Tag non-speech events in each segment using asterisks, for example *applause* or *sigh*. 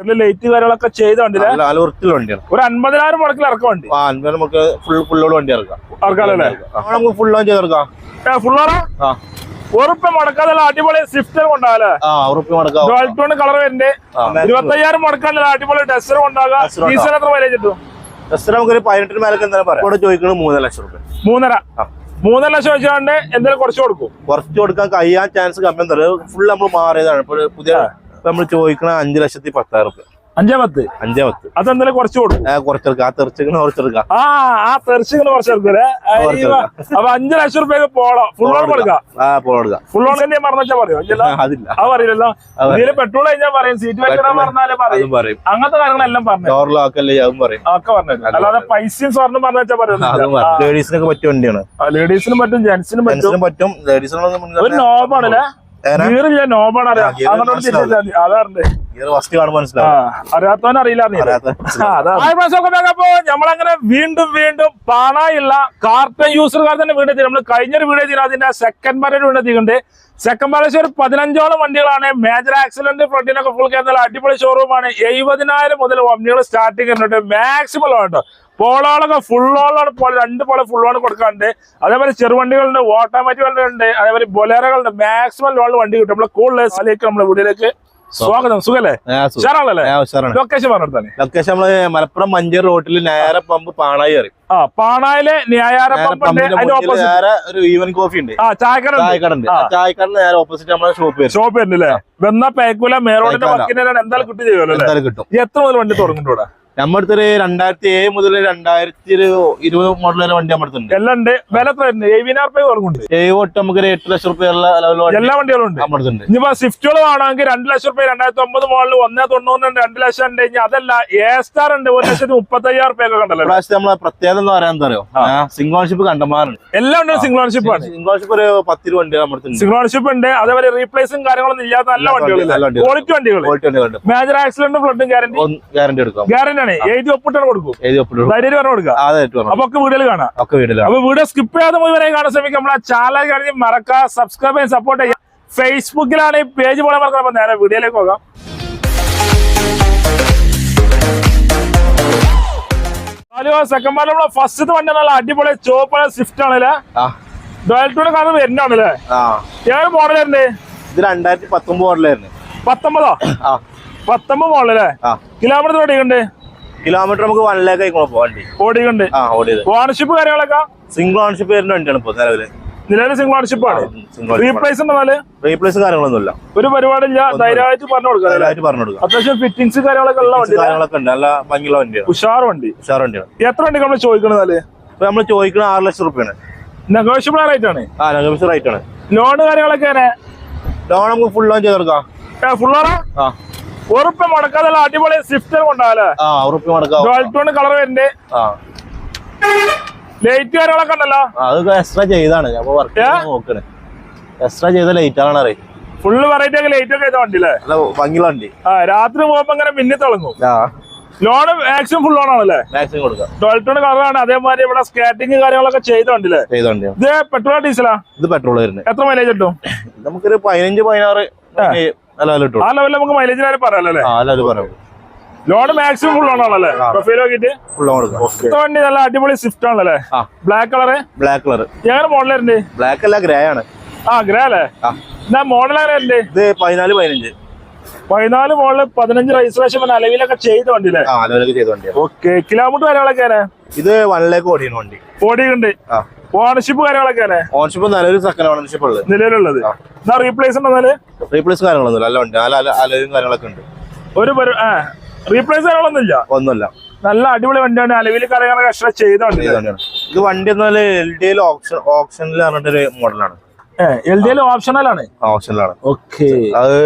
Light കാര്യങ്ങളൊക്കെ ചെയ്ത വണ്ടി നല്ല ഒരു അൻപതിനായിരം മുടക്കിൽ ഇറക്കാം വണ്ടി. നമുക്ക് ഫുൾ ഫുള്ളോട് വണ്ടി ഇറക്കാം. നമുക്ക് ഫുൾ ഓൺ ചെയ്തെടുക്കാം ഉറുപ്പ് മുടക്കാതെ അടിപൊളി സ്വിഫ്റ്റ് കൊണ്ടാകല്ലേ കളർ വരുന്നുണ്ട് ആ. ഇരുപത്തയ്യായിരം മുടക്കാൻ അടിപൊളി ടെസ്റ്റർ കൊണ്ടാകാം. ഡീസൽ എത്ര മൈലേജ് കിട്ടും? ടെസ്റ്റർ നമുക്കൊരു പതിനെട്ടിന് മേലൊക്കെ എന്തായാലും പറയാം. ഇവിടെ ചോദിക്കുന്നത് മൂന്നര ലക്ഷം റുപ്യ. മൂന്നര. മൂന്നര ലക്ഷം വെച്ചാണ്ട് എന്തെങ്കിലും കുറച്ച് കൊടുക്കും. കുറച്ച് കൊടുക്കാൻ കഴിയാൻ ചാൻസ് കമ്മി ഫുൾ നമ്മൾ മാറിയതാണ്. പുതിയ നമ്മൾ ചോദിക്കണ അഞ്ചു ലക്ഷത്തി പത്തായിരം റുപ്യ അഞ്ചേ പത്ത്? അഞ്ചേ പത്ത്. അതെന്തായാലും കുറച്ച് കൊടുക്കും. കുറച്ചെടുക്കാം. ആ തെർച്ചിങ്ങനെ കുറച്ചെടുക്കാം. ആ ആ തെറിച്ചിങ്ങനെ കുറച്ച് എടുക്കൂലേ കുറച്ച് അപ്പൊ അഞ്ചു ലക്ഷം റുപ്യ പോളോ ഫുൾ ഓൺ കൊടുക്കാം. കൊടുക്കാം. ഫുൾ ഓൺ തന്നെ പറഞ്ഞാ പറയോ? അതില്ല. അത് പറയില്ലല്ലോ? ഇതിന് പെട്രോൾ കഴിഞ്ഞാൽ പറയും സീറ്റ് വെക്കണം പറഞ്ഞാലേ പറയും. പറയും. അങ്ങനത്തെ കാര്യങ്ങളെല്ലാം പറഞ്ഞു ഡോറിലാക്കല്ലേ അതും പറയും. ഒക്കെ പറഞ്ഞു അല്ലാതെ പൈസയും സ്വർണം പറഞ്ഞാ പറയുന്നത് പറയും. ലേഡീസിനൊക്കെ പറ്റിയ വണ്ടിയാണ്. ലേഡീസിനും പറ്റും ജെന്റ്സിനും പറ്റും. ലേഡീസിനും പറ്റും. ലേഡീസിനും ഒരു നോബാണല്ലേ അറിയാത്തവൻ അറിയില്ല നമ്മളങ്ങനെ വീണ്ടും വീണ്ടും പാണായുള്ള കാർട്ടൺ യൂസർകാർ തന്നെ വീണ്ടും എത്തി. നമ്മൾ കഴിഞ്ഞൊരു വീഡിയോ ചെയ്തു അതിന്റെ സെക്കൻഡ് പാർട്ടി വീണ്ടും എത്തിയിട്ടുണ്ട്. സെക്കൻഡ് പാർട്ടി ഒരു പതിനഞ്ചോളം വണ്ടികളാണ്. മേജർ ആക്സിഡന്റ് ഫ്രണ്ടിനൊക്കെ ഫുൾ കേന്ദ്ര അടിപൊളി ഷോറൂമാണ് എഴുപതിനായിരം മുതൽ വണ്ടികൾ സ്റ്റാർട്ടിങ് ചെയ്യുന്നുണ്ട് മാക്സിമം കേട്ടോ. പോളോളൊക്കെ ഫുള്ളോളാണ് പോലെ രണ്ട് പോളെ ഫുള്ളോണ് കൊടുക്കാറുണ്ട് അതേപോലെ ചെറുവണ്ടികളുണ്ട് ഓട്ടോമാറ്റിക് ഉണ്ട് അതേപോലെ ബൊലേറകളുണ്ട്. മാക്സിമം ലോണിൽ വണ്ടി കിട്ടും. നമ്മളെ സ്ഥലത്തേക്ക് നമ്മുടെ വീട്ടിലേക്ക് സ്വാഗതം. സുഖല്ലേ? ഉഷാറാണല്ലേ? ഉഷാറാണ്. ലൊക്കേഷൻ പറഞ്ഞിടത്താണ് ലൊക്കേഷൻ നമ്മൾ മലപ്പുറം മഞ്ചേരി റോട്ടിൽ നേരെ പമ്പ് പാണായി കയറി ആ പാണായിലെ ന്യായാര ഒരു ഈവൻ കോഫി ഉണ്ട്. ആ ചായക്കട ചായക്കട ചായക്കട നേരെ ഓപ്പോസിറ്റ് നമ്മുടെ ഷോപ്പ് ഷോപ്പ് വരുന്നില്ലേ? വെന്ന പേക്കൂല മേറോഡിന്റെ പേക്കൂല. വർക്കിനെ എന്തായാലും കിട്ടി ചെയ്യുമല്ലോ എത്ര മുതൽ വണ്ടി തുടങ്ങുന്നുണ്ട് ഇവിടെ? നമ്മടുത്തൊരു രണ്ടായിരത്തി ഏഴ് മുതൽ രണ്ടായിരത്തി ഇരുപത് മോഡൽ വരെ വണ്ടി നമ്മടുത്തുണ്ട്. എല്ലാം ഉണ്ട്. വില എത്ര ഉണ്ട് എഴുപതിനായിരം റുപ്യ തുടങ്ങുന്നുണ്ട് ഏഴ് തൊട്ട് നമുക്ക് എട്ട് ലക്ഷം റുപ്യ എല്ലാ വണ്ടികളും ഉണ്ട് ഇനിയിപ്പോ സ്വിഫ്റ്റുകൾ വേണമെങ്കിൽ രണ്ട് ലക്ഷം റുപ്യ രണ്ടായിരത്തി ഒമ്പത് മോഡൽ ഒന്നേ തൊണ്ണൂറിനുണ്ട് രണ്ട് ലക്ഷം ഉണ്ട്. ഇനി അതല്ല എ സ്റ്റാർ ഉണ്ട്. ഒരു ലക്ഷത്തി മുപ്പത്തി അയ്യായിരം റുപ്യ കണ്ടല്ലോ പ്രാവശ്യം നമ്മളെ പ്രത്യേകത എന്ന് പറയാൻ അറിയോ? സിംഗിൾ ഓൺഷിപ്പ് കണ്ടമാറുണ്ട് എല്ലാം ഉണ്ട് സിംഗിൾ ഓൺഷിപ്പ് ആണ്. സിംഗിൾ ഓൺഷിപ്പ് ഒരു പത്തിരു വണ്ടി നമ്മുടെ സിംഗിൾ ഓൺഷിപ്പ് ഉണ്ട്. അതേപോലെ റീപ്ലേസും കാര്യങ്ങളൊന്നും ഇല്ലാത്ത നല്ല വണ്ടികൾ. ക്വാളിറ്റി വണ്ടികൾ. മേജർ ആക്സിഡന്റും ഫ്ലഡും ഗ്യാരണ്ടി ഗ്യാരണ്ടി എടുക്കാം. ഗ്യാരണ്ടി ആണ് എഴുതി ഒപ്പിട്ടാണ് കൊടുക്കും. എഴുതി ഒപ്പിടും ധൈര്യം പറഞ്ഞു കൊടുക്കുക. അതായിട്ട് പറഞ്ഞു അപ്പൊ ഒക്കെ വീഡിയോയിൽ കാണാം. ഒക്കെ വീടില്ല അപ്പൊ വീഡിയോ സ്കിപ്പ് ചെയ്യാതെ മുഴുവനായി കാണാൻ ശ്രമിക്കും. നമ്മളെ ചാനൽ കഴിഞ്ഞ് മറക്കുക സബ്സ്ക്രൈബ് ചെയ്യാൻ സപ്പോർട്ട് ചെയ്യാം. ഫേസ്ബുക്കിലാണ് ഈ പേജ് പോലെ മറക്കണം. അപ്പൊ നേരെ വീഡിയോയിലേക്ക് പോകാം. സെക്കൻഡ് പാർട്ട് നമ്മളെ ഫസ്റ്റ് വണ്ടി നല്ല അടിപൊളി ചോപ്പ് സ്വിഫ്റ്റ് ആണല്ലേ? ആ. ഡോയൽറ്റൂടെ കാണുന്നത് വരുന്നതാണല്ലേ? ആ. ഏത് മോഡൽ വരുന്നത് ഇത് രണ്ടായിരത്തി പത്തൊമ്പത് മോഡലായിരുന്നു പത്തൊമ്പതോ? പത്തൊമ്പത് മോഡലല്ലേ കിലോമീറ്റർ ഓടിക്കുന്നുണ്ട് കിലോമീറ്റർ നമുക്ക് വൺ ലാക്ക് ആയിക്കോളും വണ്ടി. ഓടിയുണ്ട് ആ ഓടിയത്. ഓണർഷിപ്പ് കാര്യങ്ങളൊക്കെ? സിംഗിൾ ഓണർഷിപ്പ് വരുന്ന വണ്ടിയാണ് ഇപ്പൊ നിലവിൽ. നിലവിൽ സിംഗിൾ ഓണർഷിപ്പ് ആണ്. റീപ്ലേസ് ഉണ്ടെന്നാൽ റീപ്ലേസ് കാര്യങ്ങളൊന്നുമില്ല. ഒരു പരിപാടിയില്ല. ധൈര്യമായിട്ട് പറഞ്ഞു കൊടുക്കാം ധൈര്യമായിട്ട് പറഞ്ഞു കൊടുക്കാം അത്യാവശ്യം ഫിറ്റിംഗ്സ് കാര്യങ്ങളൊക്കെ ഉള്ള വണ്ടി കാര്യങ്ങളൊക്കെ ഉണ്ട്. നല്ല ഭംഗിയുള്ള വണ്ടിയാണ്. ഉഷാർ വണ്ടി. ഉഷാർ വണ്ടിയാണ്. എത്ര വണ്ടി നമ്മൾ ചോദിക്കണത് ഇപ്പൊ നമ്മൾ ചോദിക്കുന്നത് ആറ് ലക്ഷം റുപ്യാണ്. നെഗോഷ്യബിൾ റേറ്റ് ആണ്. ആ നെഗോഷ്യബിൾ റേറ്റ് ആണ്. ലോണ് കാര്യങ്ങളൊക്കെ ലോൺ നമുക്ക് ഫുൾ ലോൺ ചെയ്തെടുക്കാം ഫുൾ ആ. ഉറുപ്പ് മുടക്കാതെ അടിപൊളി സ്വിഫ്റ്റ് കൊണ്ടാവല്ലേ കളർ വരുന്നുണ്ട്. ആ. ലൈറ്റ് കാര്യങ്ങളൊക്കെ ഉണ്ടല്ലോ? അത് അതൊക്കെ എക്സ്ട്രാ ചെയ്താണ്. നോക്കണേ. എക്സ്ട്രാ ചെയ്ത ലൈറ്റ് ആണ് അറിയാം ഫുള്ള് വെറൈറ്റി ഒക്കെ ലൈറ്റ് ഒക്കെ ചെയ്ത വണ്ടി അല്ലേ നല്ല ഭംഗിയുള്ള വണ്ടി. ആ രാത്രി പോകുമ്പോ അങ്ങനെ മിന്നി തിളങ്ങും. ആ. ലോണ് മാക്സിമം ഫുൾ ലോൺ ആണല്ലേ? മാക്സിമം കൊടുക്കാം. ഡോൾട്ടോൺ കളറാണ് അതേമാതിരി ഇവിടെ സ്കേറ്റിംഗ് കാര്യങ്ങളൊക്കെ ചെയ്ത വണ്ടില്ലേ ചെയ്ത ഇത് പെട്രോൾ ഡീസലാ ഇത് പെട്രോൾ വരുന്നത്. എത്ര മൈലേജ് കിട്ടും? നമുക്കൊരു പതിനഞ്ച് പതിനാറ് ആ ലെവലിൽ നമുക്ക് മൈലേജ് കാര്യം പറയാലോ അല്ലേ? ആ നല്ല വില പറയാം. ലോഡ് മാക്സിമം ഫുൾ ആണല്ലേ? പ്രൊഫൈൽ വണ്ടി നല്ല അടിപൊളി സ്വിഫ്റ്റ് ആണല്ലേ? Black colour black colour model ഉണ്ട് ബ്ലാക്ക് അല്ല ഗ്രേ ആണ്. ആ ഗ്രേ അല്ലേ? എന്നാ മോഡൽ ഇത് പതിനാല് പതിനഞ്ച്. പതിനാല് മോഡൽ പതിനഞ്ച് രജിസ്ട്രേഷൻ അലവിലൊക്കെ ചെയ്ത വണ്ടി അല്ലേ ഓക്കെ കിലോമീറ്റർ കാര്യങ്ങളൊക്കെ ഇത് ഇത് ലേക്ക് ഓടിയാണ് വണ്ടി. ഓടിയുണ്ട് ആ. ഓണർഷിപ്പ് കാര്യങ്ങളൊക്കെ അല്ലേ? ഓണർഷിപ്പ് നല്ലൊരു സെക്കൻഡ് ഓണർഷിപ്പ് ഉള്ളത്. നിലവിലുള്ളത്. എന്നാ റീപ്ലേസ് ഉണ്ടെന്നാൽ റീപ്ലേസ് കാര്യങ്ങളൊന്നും അല്ല വണ്ടി. നല്ല അല- അലവും കാര്യങ്ങളൊക്കെ ഉണ്ട്. ഒരു റീപ്ലേസ് കാര്യങ്ങളൊന്നും ഇല്ല ഒന്നുമില്ല. നല്ല അടിപൊളി വണ്ടിയാണ്. അലവിൽ കാര്യങ്ങളൊക്കെ എക്സ്ട്രാ ചെയ്ത വണ്ടി ഇത് വണ്ടി എന്നാൽ എൽ ഡി എൽ ഓപ്ഷൻ ഓപ്ഷനിൽ പറഞ്ഞിട്ടൊരു മോഡലാണ് എൽ ഡി എൽ ഓപ്ഷണൽ ആണ്. ഓപ്ഷനിലാണ് ഓക്കെ അത്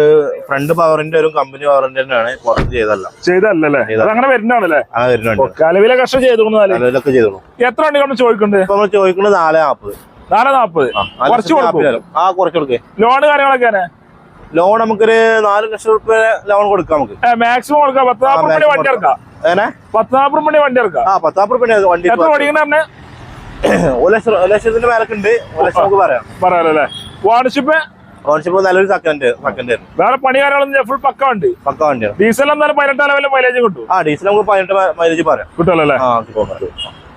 ഫ്രണ്ട് പവറിന്റെ ഒരു കമ്പനി പവറിന്റെ തന്നെയാണ്. ചെയ്തല്ല ചെയ്തല്ലേ അങ്ങനെ വരുന്നതാണല്ലേ? അങ്ങനെ വരുന്നുണ്ട്. കലവിലെ കഷ്ടം ചെയ്തു കൊടുക്കുന്നാൽ ചെയ്തോളൂ എത്ര വണ്ടി നമ്മൾ ചോദിക്കുന്നുണ്ട്? ഇപ്പൊ നമ്മൾ ചോദിക്കുന്നത് നാല് നാപ്പത്. നാല് നാപ്പത്. കുറച്ച് കൊടുക്കും. ആ കുറച്ച് കൊടുക്കേ. ലോണ് കാര്യങ്ങളൊക്കെ ലോൺ നമുക്കൊരു നാല് ലക്ഷം റുപ്യ ലോൺ കൊടുക്കാം നമുക്ക്. മാക്സിമം കൊടുക്കാം. പത്ത് നാപ്പത് വണ്ടി ഇറക്കാം അങ്ങനെ പത്ത് നാപ്പത് മണി വണ്ടി ഇറക്കാം ആ പത്താപ്പ് റുപ്യ വണ്ടി എത്ര ഓടിക്കണ പറഞ്ഞേ ഒരു ലക്ഷം ഒരു *clears throat* ലക്ഷത്തിന്റെ മേലൊക്കെ ഉണ്ട് ഒരു നമുക്ക് പറയാം. ഓണർഷിപ്പ് നല്ലൊരു സെക്കൻഡ് സെക്കൻഡ് വേറെ പണി കാര്യങ്ങളൊന്നും ഫുൾ പക്ക ഉണ്ട് പക്ക വണ്ടി ഡീസൽ പതിനെട്ടാം ലെവലിൽ മൈലേജ് കിട്ടും. ആ ഡീസൽ നമുക്ക് പതിനെട്ട് മൈലേജ് പറയാം. കിട്ടുമല്ലോ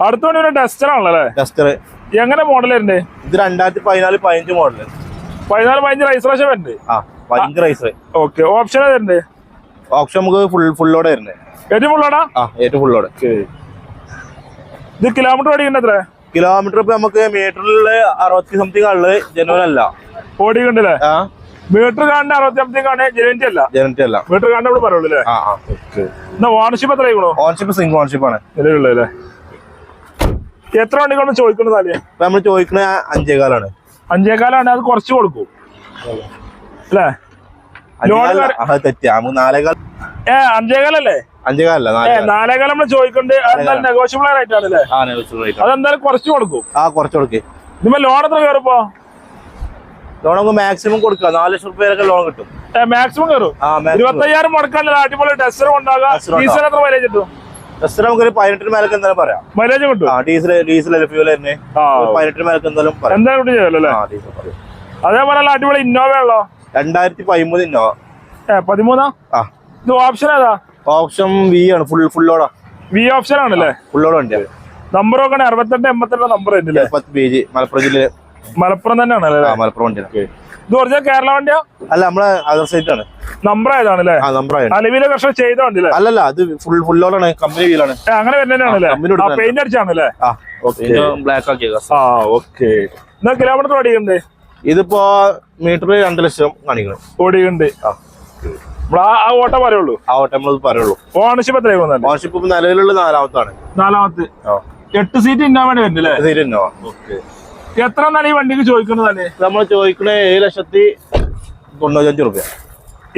അടുത്ത വണ്ടി ഒരു ഡസ്റ്റർ ആണല്ലേ ഡസ്റ്റർ എങ്ങനെ മോഡൽ വരുന്നത് ഇത് രണ്ടായിരത്തി പതിനാല് പതിനഞ്ച് മോഡൽ പതിനാല് പതിനഞ്ച് രജിസ്ട്രേഷൻ വരുന്നുണ്ട് ആ പതിനഞ്ച് റൈസ് ഓക്കെ ഓപ്ഷൻ വരുന്നുണ്ട് ഓപ്ഷൻ നമുക്ക് ഫുൾ ഫുള്ളോടെ വരുന്നത് ഏറ്റവും ഫുള്ളോടാ ആ? ഏറ്റവും ഫുള്ളോടെ ഇത് കിലോമീറ്റർ ഓടിക്കുന്നത് എത്ര? കിലോമീറ്റർ ഇപ്പൊ നമുക്ക് മീറ്ററിൽ അറുപത്തി സംതിങ് ആണ് ജനുവൻ അല്ല ഓടിക്കണ്ടല്ലേ ആ. മീറ്റർ കാണുന്ന അറുപത്തി സംതിങ് ആണ് ജനുവിന്റെ അല്ല. ജനുവിന്റെ അല്ല. മീറ്റർ കാണുന്ന ഇവിടെ പറയുള്ളൂ അല്ലേ എന്നാ ഓണർഷിപ്പ് എത്ര ആയിക്കണോ? ഓണർഷിപ്പ് സിംഗിൾ ഓണർഷിപ്പ് ആണ്. നിലവിലുള്ള അല്ലേ? എത്ര വണ്ടികളാണ് ചോദിക്കുന്നത് അല്ലേ ഇപ്പൊ നമ്മൾ ചോദിക്കുന്ന അഞ്ചേകാലാണ്. അഞ്ചേകാലാണ് അത് കുറച്ച് കൊടുക്കും. അല്ലേ? തെറ്റിയാ. നമുക്ക് നാലേകാൽ ഏ അഞ്ചേകാലല്ലേ? അഞ്ചേകാലല്ല നാലേകാലം നമ്മൾ ചോദിക്കുന്നുണ്ട് നെഗോഷ്യബിൾ അതെന്തായാലും കുറച്ച് കൊടുക്കും. ആ കുറച്ച് കൊടുക്കേ. ഇനിമ ലോൺ എത്ര കയറിപ്പോ ലോൺ മാക്സിമം കൊടുക്കാം. നാല് ലക്ഷം റുപ്യൊക്കെ ലോൺ കിട്ടും. മാക്സിമം കയറും. ഇരുപത്തയ്യായിരം മുടക്കാനുള്ള അടിപൊളി ടെസ്റ്റർ Tester ഡീസൽ എത്ര മൈലേജ് കിട്ടും? ജസ്റ്റ് നമുക്ക് പതിനെട്ടിന് മേലൊക്കെ എന്തായാലും പറയാം. മൈലേജ് കിട്ടും? ഡീസൽ ഡീസൽ ഫ്യൂൽ തന്നെ പതിനെട്ടിന് മേലൊക്കെ എന്തായാലും പറയാം. അതേപോലെ അടിപൊളി ഇന്നോവ ഉള്ളോ? രണ്ടായിരത്തി പതിമൂന്ന് ഇന്നോവ പതിമൂന്നാ? ഇത് ഓപ്ഷൻ ഏതാ? ഓപ്ഷൻ വി ആണ്. ഫുൾ ഫുള്ളോടാ വി ഓപ്ഷൻ ആണല്ലേ? ഫുള്ളോടെ വണ്ടി. നമ്പർ നോക്കണേ അറുപത്തെട്ട് എൺപത്തെട്ട് നമ്പർ ഉണ്ടല്ലേ പത്ത് പി ജി മലപ്പുറം ജില്ലയിലെ. മലപ്പുറം തന്നെയാണല്ലേ ആ മലപ്പുറം വണ്ടിയാണ്. ഇത് ഒറിജിനൽ കേരള വണ്ടിയാ? അല്ല നമ്മളെ അതർ സൈറ്റ് ആണ്. നമ്പർ ആയതാണല്ലേ ആ നമ്പർ ആയിട്ട് അലവിലെ കർഷക ചെയ്ത വണ്ടിയല്ലേ അല്ലല്ല അത് ഫുൾ ഫുള്ളോടാണ് കമ്പനി വീലാണ് അങ്ങനെ വരുന്നതാണല്ലേ പെയിന്റ് അടിച്ചാണല്ലേ ആ ബ്ലാക്ക് ആക്കിയ ആ ഓക്കെ എന്നാ കിലോമീറ്റർ ഓടിയുണ്ട് ഇതിപ്പോ മീറ്റർ രണ്ട് ലക്ഷം കാണിക്കണം. ഓടിയുണ്ട് ആ. ആ ഓട്ട പറയുള്ളൂ. ആ ഓട്ടം നമ്മൾ പറയുള്ളൂ. ഓണർഷിപ്പ് എത്രയായി ഓണർഷിപ്പ് നിലവിലുള്ള നാലാമത്താണ്. നാലാമത്തെ. എട്ട് സീറ്റ് ഇന്നോവേണ്ടി വരുന്നില്ലേ സീറ്റ് ഇന്നോവ എത്ര എന്നാണ് ഈ വണ്ടിക്ക് ചോദിക്കുന്നത് നമ്മൾ ചോദിക്കണേ ഏഴ് ലക്ഷത്തി തൊണ്ണൂറ്റഞ്ച് റുപ്യ.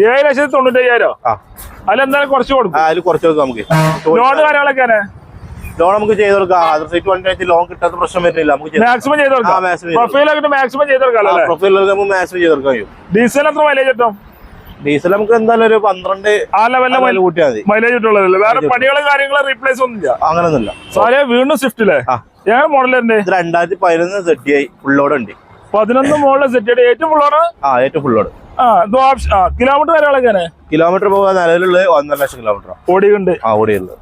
ഏഴ് ലക്ഷത്തി തൊണ്ണൂറ്റി അയ്യായിരം ആ അതിലെന്തായാലും കുറച്ച് കൊടുക്കും. അതിൽ കുറച്ച് കൊടുക്കും നമുക്ക്. ലോൺ കാര്യങ്ങളൊക്കെ ലോൺ നമുക്ക് ചെയ്ത് കൊടുക്കാം. അതർ സൈറ്റ് വണ്ടി ലോൺ കിട്ടാത്ത പ്രശ്നം വരുന്നില്ല. നമുക്ക് മാക്സിമം ചെയ്ത് കൊടുക്കാം. പ്രൊഫൈലൊക്കെ മാക്സിമം ചെയ്ത് കൊടുക്കാം. പ്രൊഫൈലൊക്കെ നമുക്ക് മാക്സിമം ചെയ്ത് കൊടുക്കാം ഡീസൽ എത്ര മൈലേജ് കിട്ടും? ഡീസൽ നമുക്ക് എന്തായാലും ഒരു പന്ത്രണ്ട് ആ ലെവലിലെ കൂട്ടിയാൽ മതി. മൈലേജ് കിട്ടുള്ളതല്ലേ? വേറെ പണികളും കാര്യങ്ങളും റീപ്ലേസ് ഒന്നുമില്ല. അങ്ങനൊന്നുമില്ല. സാറെ വീണ്ടും സ്വിഫ്റ്റ് അല്ലേ ആ. മോഡൽ തന്നെ രണ്ടായിരത്തി പതിനൊന്ന് സെറ്റ് ആയി ഫുള്ളോട് ഉണ്ട്. പതിനൊന്ന് മോഡൽ സെറ്റ് ഏറ്റവും ഫുള്ളോട് ആ ഏറ്റവും ഫുള്ളോട് കിലോമീറ്റർ കാര്യങ്ങളൊക്കെ കിലോമീറ്റർ പോകാൻ നിലവിലുള്ള ഒന്നര ലക്ഷം കിലോമീറ്റർ ഓടിയുണ്ട് ആ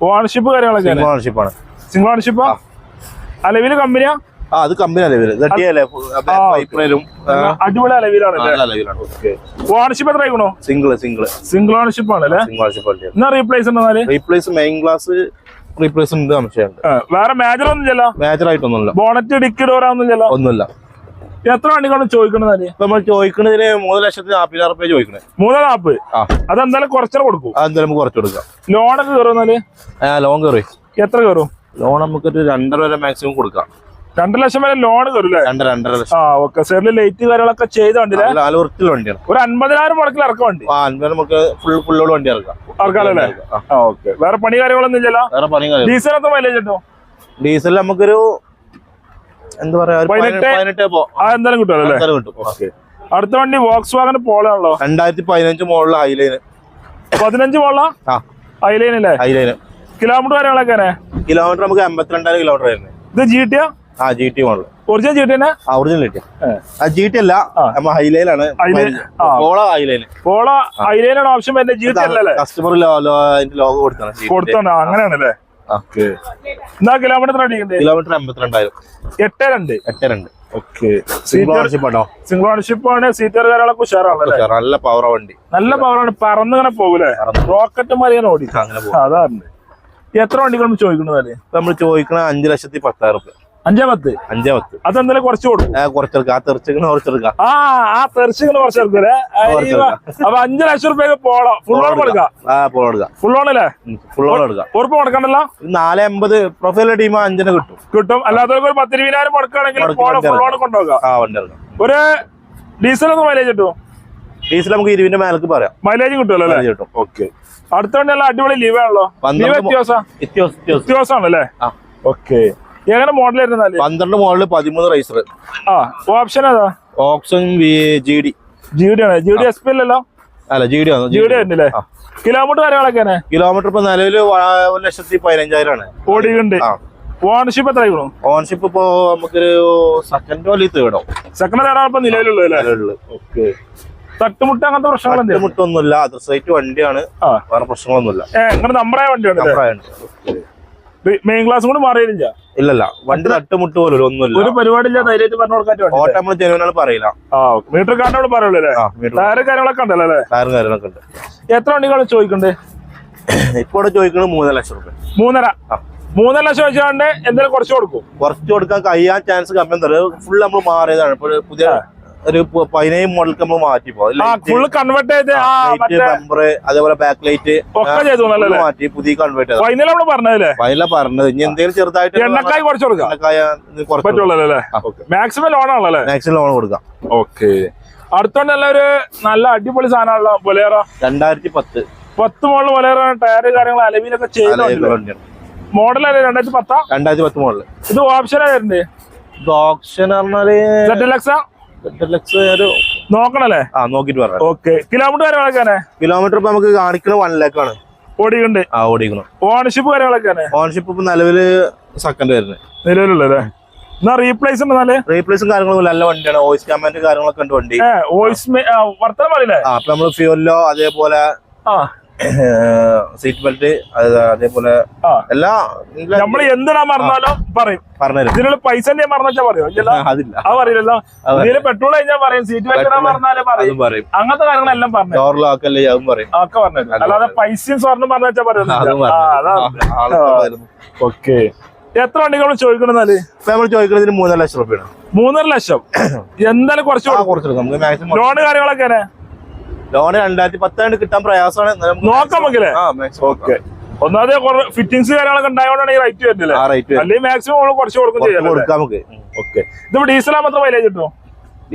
ഓണർഷിപ്പ് കാര്യങ്ങളൊക്കെ ഓണർഷിപ്പാണ് സിംഗിൾ ഓണർഷിപ്പാ അലവിൽ കമ്പനിയാ ആ അത് കമ്പനി അലവിൽ അടിപൊളി അലവിലാണ് ഓണർഷിപ്പ് എത്ര ആയിക്കണോ സിംഗിൾ സിംഗിൾ സിംഗിൾ ഓണർഷിപ്പ് ആണല്ലേ സിംഗിൾ ഓണർഷിപ്പ് എന്നാ റീപ്ലേസ് ഉണ്ടെന്നാൽ റീപ്ലേസ് മെയിൻ ക്ലാസ് റീപ്ലേസ് ഉണ്ട് സംശയമുണ്ട്. വേറെ മേജർ ഒന്നും ചെല്ല മേജർ ആയിട്ടൊന്നുമില്ല. ബോണറ്റ് ഡിക്കി ഡോറാന്നും ചെല്ല ഒന്നുമില്ല. എത്ര വണ്ടിക്കാണ് ചോദിക്കണത് നമ്മൾ ചോദിക്കണതിന് മൂന്ന് ലക്ഷത്തി നാപ്പതിനായിരം റുപ്യ ചോദിക്കണേ. മൂന്ന് നാപ്പ് ആ. അതെന്തായാലും കുറച്ചേ കൊടുക്കും. അതെന്തായാലും കുറച്ച് കൊടുക്കാം. ലോണൊക്കെ ആ ലോൺ കയറി എത്ര കയറും? ലോൺ നമുക്കൊരു രണ്ടര വരെ മാക്സിമം കൊടുക്കാം. രണ്ടു ലക്ഷം വരെ ലോൺ തരും അല്ലേ രണ്ടര രണ്ടര ലക്ഷം. ആ ഓക്കെ സൈഡിൽ ലൈറ്റ് കാര്യങ്ങളൊക്കെ ചെയ്ത വണ്ടിയില്ലേ നല്ല വണ്ടിയാണ്. ഒരു അൻപതിനായിരം മുടക്കിൽ ഇറക്കം വണ്ടി. ആ അൻപത് നമുക്ക് ഫുൾ ഫുള്ളോട് വണ്ടി ഇറക്കാം. ഇറക്കാമല്ലേ ആ. ആ ഓക്കെ വേറെ പണി കാര്യങ്ങളൊന്നും ഇല്ലല്ലോ? വേറെ പണി കാര്യം ഡീസൽ എത്ര മൈലേജ് കിട്ടും ഡീസൽ നമുക്കൊരു എന്താ പറയാ പതിനെട്ട്? എന്തായാലും കിട്ടുമല്ലോ അല്ലേ? അടുത്ത വണ്ടി വോക്സ് വാഗൻ പോളാണല്ലോ രണ്ടായിരത്തി പതിനഞ്ച് മോളിലെ ഹൈലൈന് പതിനഞ്ച് ആ. ഐലൈൻ അല്ലേ? ഹൈലൈന് കിലോമീറ്റർ കാര്യങ്ങളൊക്കെ കിലോമീറ്റർ നമുക്ക് എൺപത്തിരണ്ടായിരം കിലോമീറ്റർ ആയിരുന്നു ഇത് ജി ടി ആ G T model original G T തന്നെ? ആ ഒറിജിനൽ ജി ടി ആ ജി ടി അല്ല. നമ്മ ഹൈലൈനാണ് പോള ഹൈലൈൻ പോള ഹൈലൈനാണ് ഓപ്ഷൻ വരുന്നത്. ജി ടി അല്ലല്ലേ? കസ്റ്റമർ ലോഗോ കൊടുത്താണ് കൊടുത്താണ് അങ്ങനെയാണല്ലേ? എന്നാ കിലോമീറ്റർ കിലോമീറ്റർ എൺപത്തിരണ്ടായിരം എട്ട് രണ്ട് എട്ട് രണ്ട്. ഓക്കെ. സിംഗിൾ ഓണർഷിപ്പ് ആണോ? സിംഗിൾ ഓണർഷിപ്പ് ആണ്. സീറ്റർ കാര്യങ്ങളൊക്കെ ഉഷാറാണല്ലേ? നല്ല പവർ വണ്ടി. നല്ല പവറാണ് പറന്നിങ്ങനെ പോകൂലേ റോക്കറ്റ് മാറിയാണ് ഇങ്ങനെ ഓടിക്കാം അങ്ങനെ അതാണ്. എത്ര വണ്ടികളും ചോദിക്കുന്നത് നമ്മൾ ചോദിക്കണ അഞ്ചു ലക്ഷത്തി പത്തായിരം റുപ്യ അഞ്ചേ പത്ത് അഞ്ചേ പത്ത് അതെന്തായാലും കുറച്ച് കൊടുക്കും. കുറച്ചെടുക്കാം. ആ തെറിച്ചിക്കണ കുറച്ചെടുക്കാം. ആ ആ തെറിച്ചിങ്ങനെ കുറച്ച് എടുക്കൂലേ അപ്പൊ അഞ്ചു ലക്ഷം റുപ്യ പോളോ ഫുൾ ഓൺ കൊടുക്കാം ആ എടുക്കാം ഫുൾ ഓൺ അല്ലേ? ഫുൾ ഓൺ എടുക്കാം. ഉറപ്പ് കൊടുക്കണ്ടല്ലോ നാല് എൺപത് പ്രൊഫൈൽ ടീം അഞ്ചിന് കിട്ടും. കിട്ടും. അല്ലാത്തവർക്ക് ഒരു പത്തിരുപതിനായിരം കൊടുക്കുകയാണെങ്കിൽ പോളോ ഫുൾ ഓൺ കൊണ്ടുപോകാം. ആ വണ്ടി ഒരു ഡീസൽ ഒന്ന് മൈലേജ് കിട്ടും ഡീസൽ നമുക്ക് ഇരുവിന്റെ മേലേക്ക് പറയാം. മൈലേജ് കിട്ടുമല്ലോ അല്ലേ? കിട്ടും. ഓക്കെ അടുത്തോണ്ട് നല്ല അടിപൊളി ലീവ് ആണല്ലോ. പന്ത്രണ്ട് ലീവ് മോ- വ്യത്യാസം? വ്യത്യാസമാണല്ലേ? ആ. ഓക്കെ എങ്ങനെ മോഡൽ വരുന്നാൽ പന്ത്രണ്ട് മോഡൽ പതിമൂന്ന് റൈസർ ആ ഓപ്ഷൻ ഏതാ? Option G D G D ആണ്. ജി ഡി എസ് പി അല്ലല്ലോ അല്ല ജി ഡി ജി ഡി ആയിരുന്നില്ലേ കിലോമീറ്റർ കാര്യങ്ങളൊക്കെ കിലോമീറ്റർ ഇപ്പൊ നിലവിൽ ഒരു ലക്ഷത്തി പതിനഞ്ചായിരം ആണ്. ഓടിയുണ്ട് ഓണർഷിപ്പ് എത്ര ആയിക്കണു? ഓണർഷിപ്പ് ഇപ്പോ നമുക്കൊരു സെക്കൻഡ് വലിയ തേടോ സെക്കൻഡ് തേടാണ് നിലവിലുള്ളത് ഓക്കെ തട്ടുമുട്ട അങ്ങനത്തെ പ്രശ്നങ്ങൾ തട്ടുമുട്ടൊന്നുമില്ല. മുട്ടൊന്നുമില്ല അതർ സൈറ്റ് വണ്ടിയാണ് വേറെ പ്രശ്നങ്ങളൊന്നുമില്ല. നമ്മുടെ വണ്ടിയാണ് മെയിൻ ക്ലാസ് കൂടി മാറിയില്ല ഇല്ലല്ല വണ്ടി തട്ടുമുട്ട് പോലും ഒന്നുമില്ല. ഒരു പരിപാടിയില്ല ധൈര്യമായിട്ട് പറഞ്ഞു കൊടുക്കാൻ ഓട്ടം നമ്മൾ ജനുവനാണ് പറയില്ല. ആ മീറ്റർ കാർഡിനോട് പറയുള്ളൂ അല്ലേ? മീറ്റർ കാര്യങ്ങളൊക്കെ ഉണ്ടല്ലോ അല്ലേ? ടയറും കാര്യങ്ങളൊക്കെ ഉണ്ട്. എത്ര വണ്ടികൾ ചോദിക്കണ്ടേ? ഇപ്പൊ ഇവിടെ ചോദിക്കുന്നത് മൂന്നര ലക്ഷം റുപ്യ. മൂന്നര. മൂന്നര ലക്ഷം വെച്ചാണ്ട് എന്തെങ്കിലും കുറച്ച് കൊടുക്കും? കുറച്ച് കൊടുക്കാൻ കഴിയാൻ ചാൻസ് കമ്മി എന്താ ഫുൾ നമ്മൾ മാറിയതാണ്. ഇപ്പൊ പുതിയ ഒരു പതിനേഴ് മോഡൽക്ക് നമ്മൾ കൺവേർട്ട് മറ്റേ ബമ്പർ അതേപോലെ ബാക്ക് ലൈറ്റ് ഒക്കെ ചെയ്തു നല്ലല്ലേ മാറ്റി പുതിയ കൺവേർട്ട് നമ്മൾ പറഞ്ഞതല്ലേ? ഫൈനല പറഞ്ഞത്. ഇനി എന്തെങ്കിലും ചെറുതായിട്ട് എണ്ണക്കായി കുറച്ച് എണ്ണക്കായ. മാക്സിമം ലോൺ ആണല്ലേ മാക്സിമം ലോൺ കൊടുക്കാം. ഓക്കെ അടുത്തോണ്ട് നല്ല ഒരു നല്ല അടിപൊളി സാധനമാണല്ലോ ബൊലേറോ രണ്ടായിരത്തി പത്ത് പത്ത് മോളിൽ ബൊലേറോ ടയർ കാര്യങ്ങൾ അലവിലൊക്കെ ചെയ്യുന്നുണ്ട് മോഡൽ അല്ലേ രണ്ടായിരത്തി പത്താ രണ്ടായിരത്തി പത്ത് മോഡൽ ഇത് ഓപ്ഷൻ ഇത് ഓപ്ഷൻ പറഞ്ഞാൽ നോക്കണല്ലേ? ആ നോക്കിട്ട് പറയാം ഓക്കെ കിലോമീറ്റർ കാര്യങ്ങളൊക്കെ കിലോമീറ്റർ ഇപ്പൊ നമുക്ക് കാണിക്കണ വൺ ലാക്ക് ആണ്. ഓടിയുണ്ട് ആ ഓടിക്കണം ഓണർഷിപ്പ് കാര്യങ്ങളൊക്കെ ഓണർഷിപ്പ് ഇപ്പൊ നിലവിൽ സെക്കൻഡ് വരുന്നത് നിലവിലുള്ളല്ലേ എന്നാ റീപ്ലേസ് റീപ്ലേസും കാര്യങ്ങളും നല്ല വണ്ടിയാണ്. വോയിസ് കമാൻഡ് കാര്യങ്ങളൊക്കെ ഉണ്ട് വണ്ടി. വോയിസ് വർത്തമാനം പറയില്ലേ? ആ അപ്പൊ നമ്മൾ ഫ്യൂലോ അതേപോലെ സീറ്റ് ബെൽറ്റ് അതേപോലെ എല്ലാ നമ്മൾ എന്തിനാ മറന്നാലോ പറയും. പറഞ്ഞു ഇതിനുള്ള പൈസ എന്തെങ്കിലും മറന്നാ പറയോ? ഇല്ലല്ലോ. അതില്ല. അത് പറയില്ലല്ലോ. അത് ഇതിന് പെട്രോൾ കഴിഞ്ഞാൽ പറയും. സീറ്റ് വെച്ചാൽ മറന്നാലേ പറയും. പറയും. അങ്ങനത്തെ കാര്യങ്ങളെല്ലാം പറഞ്ഞു ഡോർ ലോക്കല്ലേ അതും പറയും. ഒക്കെ പറഞ്ഞു അല്ലാതെ പൈസയും സ്വർണം പറഞ്ഞു പറയുന്നത്. ഓക്കെ. എത്ര വണ്ടികൾ ചോദിക്കണെന്നാൽ ഇപ്പൊ നമ്മൾ മൂന്നര ലക്ഷം റുപ്യാണ് മൂന്നര ലക്ഷം. എന്തായാലും കുറച്ച് ലോണ് കാര്യങ്ങളൊക്കെ ലോൺ രണ്ടായിരത്തി പത്താണ്ട് കിട്ടാൻ പ്രയാസമാണ്. ഓക്കെ ഒന്നാമത് കാര്യങ്ങളൊക്കെ ഉണ്ടായതുകൊണ്ടാണ് ഈ റേറ്റ് വരുന്നില്ല ആ റേറ്റ് അല്ലെങ്കിൽ മാക്സിമം കുറച്ച് കൊടുക്കും ചെയ്യാം കൊടുക്കാം നമുക്ക്. ഓക്കെ ഇതിപ്പോ ഡീസലാ മാത്രം മൈലേജ് കിട്ടും?